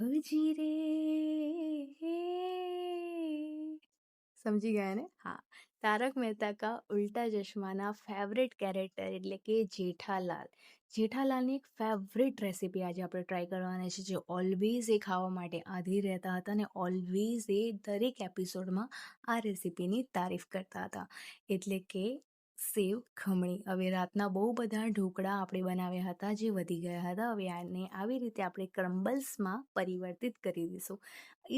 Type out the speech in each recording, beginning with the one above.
હજી રે? સમજી ગયા ને? હા. તારક મહેતા કા ઉલ્ટા ચશ્માના ફેવરેટ કેરેક્ટર એટલે કે જેઠાલાલ. જેઠાલાલની એક ફેવરેટ રેસીપી આજે આપણે ટ્રાય કરવાના છે જે ઓલવેઝ એ ખાવા માટે આધી રહેતા હતા અને ઓલવેઝ એ દરેક એપિસોડમાં આ રેસીપીની તારીફ કરતા હતા. એટલે કે સેવ, ખમણી. હવે રાતના બહુ બધા ઢોકળા આપણે બનાવ્યા હતા જે વધી ગયા હતા. હવે આને આવી રીતે આપણે ક્રમ્બલ્સમાં પરિવર્તિત કરી દઈશું.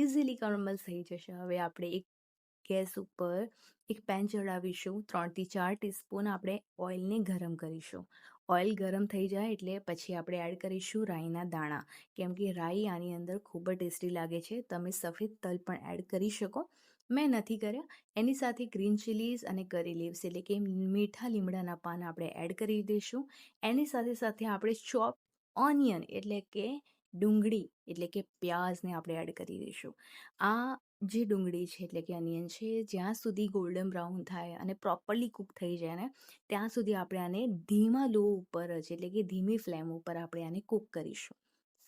ઇઝીલી ક્રમ્બલ્સ થઈ જશે. હવે આપણે એક ગેસ ઉપર એક પેન ચડાવીશું ત્રણથી ચાર ટીસ્પૂન આપણે ઓઇલને ગરમ કરીશું. ઓઇલ ગરમ થઈ જાય એટલે પછી આપણે એડ કરીશું રાઈના દાણા. કેમ કે રાઈ આની અંદર ખૂબ જ ટેસ્ટી લાગે છે. તમે સફેદ તલ પણ એડ કરી શકો. મેં નથી કર્યા. એની સાથે ગ્રીન ચીલીઝ અને કરી લીવ્સ એટલે કે મીઠા લીમડાના પાન આપણે એડ કરી દઈશું. એની સાથે સાથે આપણે ચોપ ઓનિયન એટલે કે ડુંગળી એટલે કે પ્યાઝને આપણે એડ કરી દઈશું. આ જે ડુંગળી છે એટલે કે અનિયન છે, જ્યાં સુધી ગોલ્ડન બ્રાઉન થાય અને પ્રોપરલી કૂક થઈ જાય ને, ત્યાં સુધી આપણે આને ધીમા લો ઉપર જ એટલે કે ધીમી ફ્લેમ ઉપર આપણે આને કૂક કરીશું.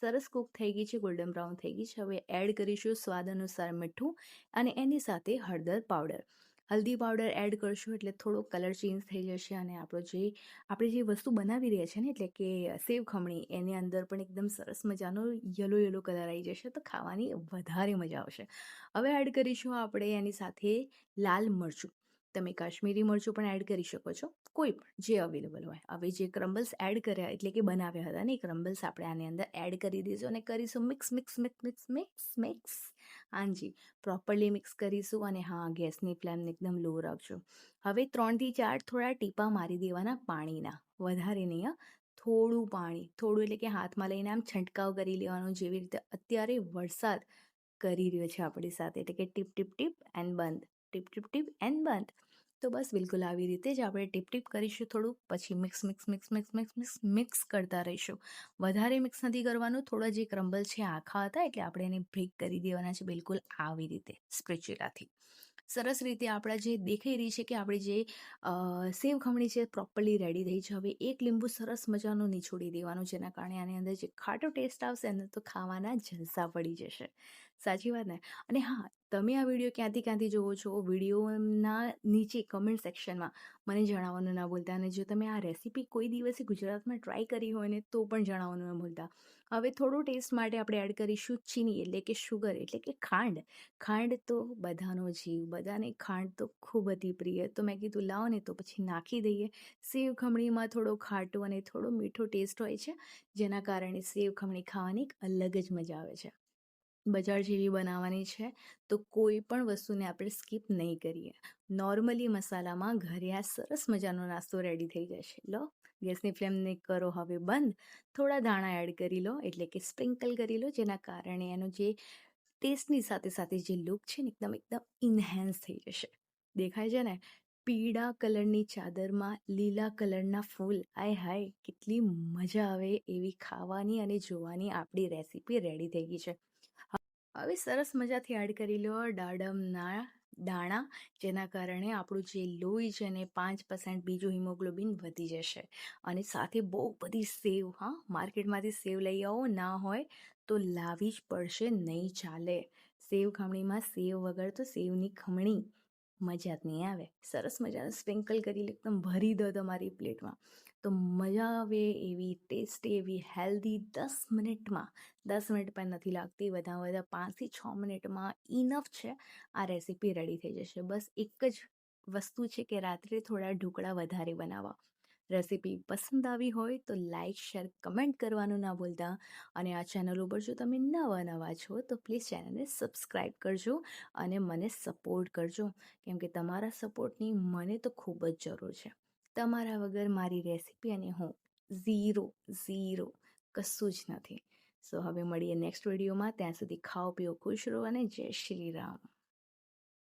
સરસ કૂક થઈ ગઈ છે ગોલ્ડન બ્રાઉન થઈ ગઈ છે. હવે એડ કરીશું સ્વાદ અનુસાર મીઠું અને એની સાથે હળદર પાવડર હલ્દી પાવડર એડ કરશું એટલે થોડો કલર ચેન્જ થઈ જશે અને આપણો જે, આપણે જે વસ્તુ બનાવી રહ્યા છીએ ને, એટલે કે સેવ ખમણી, એની અંદર પણ એકદમ સરસ મજાનો યલો યલો કલર આવી જશે તો ખાવાની વધારે મજા આવશે. હવે એડ કરીશું આપણે એની સાથે લાલ મરચું. તમે કાશ્મીરી મરચું પણ એડ કરી શકો છો. કોઈ પણ, જે અવેલેબલ હોય. હવે જે ક્રમ્બલ્સ એડ કર્યા, એટલે કે બનાવ્યા હતા ને એ ક્રમ્બલ્સ આપણે આની અંદર એડ કરી દઈશું અને કરીશું mix mix mix mix mix mix હાજી પ્રોપરલી મિક્સ કરીશું અને હા, ગેસની ફ્લેમ એકદમ લો રાખજો. હવે ત્રણથી ચાર થોડા ટીપા મારી દેવાના પાણીના. વધારે નહીં થોડું પાણી. થોડું એટલે કે હાથમાં લઈને આમ છંટકાવ કરી લેવાનો જેવી રીતે અત્યારે વરસાદ કરી રહ્યો છે આપણી સાથે. એટલે કે ટીપ ટીપ ટીપ એન્ડ બંધ. ટીપ ટીપ ટીપ એન્ડ બંધ. તો બસ બિલકુલ આવી રીતે જ આપણે ટીપ ટીપ કરીશું થોડું, પછી mix mix mix mix mix mix mix કરતા રહીશું. વધારે મિક્સ નથી કરવાનું, થોડા જે ક્રમ્બલ છે આખા હતા એટલે આપણે એને બ્રેક કરી દેવાના છે બિલકુલ આવી રીતે સ્પ્રેચ્યુલાથી સરસ રીતે આપણા જે દેખાઈ રહી છે કે આપણી જે સેવ ખમણી છે પ્રોપરલી રેડી થઈ છે. હવે એક લીંબુ સરસ મજાનું નીચોડી દેવાનું, જેના કારણે આની અંદર જે ખાટો ટેસ્ટ આવશે એને તો ખાવાના જલસા પડી જશે. સાચી વાત ને? અને હા, તમે આ વીડિયો ક્યાંથી ક્યાંથી જોવો છો? વિડીયોના નીચે કમેન્ટ સેક્શનમાં મને જણાવવાનું ના ભૂલતા અને જો તમે આ રેસીપી કોઈ દિવસે ગુજરાતમાં ટ્રાય કરી હોય ને, તો પણ જણાવવાનું ન ભૂલતા. હવે થોડો ટેસ્ટ માટે આપણે એડ કરીશું ચીની, એટલે કે શુગર એટલે કે ખાંડ. ખાંડ તો બધાનો જીવ, બધાને ખાંડ તો ખૂબ અતિ પ્રિય. તો મેં કીધું, લાવો ને તો પછી નાખી દઈએ. સેવ ખમણીમાં થોડો ખાટો અને થોડો મીઠો ટેસ્ટ હોય છે, જેના કારણે સેવ ખમણી ખાવાની એક અલગ જ મજા આવે છે. બજાર જેવી બનાવવાની છે, તો કોઈ પણ વસ્તુને આપણે સ્કીપ નહીં કરીએ. નોર્મલી મસાલામાં ઘરે આ સરસ મજાનો નાસ્તો રેડી થઈ જશે. લો, ગેસની ફ્લેમને કરો, હવે બંધ. થોડા દાણા એડ કરી લો, એટલે કે સ્પ્રિંકલ કરી લો, જેના કારણે એનો જે ટેસ્ટની સાથે સાથે જે લુક છે ને, એકદમ એકદમ ઇન્હેન્સ થઈ જશે. દેખાય છે ને? પીળા કલરની ચાદરમાં લીલા કલરના ફૂલ. આય હાય, કેટલી મજા આવે એવી ખાવાની અને જોવાની આપણી રેસીપી રેડી થઈ ગઈ છે. હવે સરસ મજાથી એડ કરી લો દાડમના દાણા, જેના કારણે આપણું જે લોહી છે ને પાંચ પર્સન્ટ બીજું હિમોગ્લોબિન વધી જશે. અને સાથે બહુ બધી સેવ, હા, માર્કેટમાંથી સેવ લઈ આવો, ના હોય તો લાવી જ પડશે, નહીં ચાલે. સેવ ખમણીમાં સેવ વગર તો સેવની ખમણી મજા જ નહીં આવે. સરસ મજાનું સ્પ્રિંકલ કરી એકદમ ભરી દો તમારી પ્લેટમાં. તો મજા આવે એવી, ટેસ્ટી એવી, હેલ્ધી દસ મિનિટમાં. દસ મિનિટ પણ નથી લાગતી. બધા બધા પાંચથી છ મિનિટમાં ઇનફ છે. આ રેસીપી રેડી થઈ જશે. બસ એક જ વસ્તુ છે કે રાત્રે થોડા ઢોકળા વધારે બનાવવા. રેસીપી પસંદ આવી હોય તો લાઇક શેર, કમેન્ટ કરવાનું ના ભૂલતા. અને આ ચેનલ ઉપર જો તમે નવા નવા છો તો પ્લીઝ ચેનલને સબસ્ક્રાઈબ કરજો અને મને સપોર્ટ કરજો. કેમ કે તમારા સપોર્ટની મને તો ખૂબ જ જરૂર છે. તમારા વગર મારી રેસીપી અને હું ઝીરો ઝીરો કશું જ નથી. સો હવે મળીએ નેક્સ્ટ વિડીયોમાં ત્યાં સુધી ખાઓ, પીઓ, ખુશ રહો અને જય શ્રી રામ.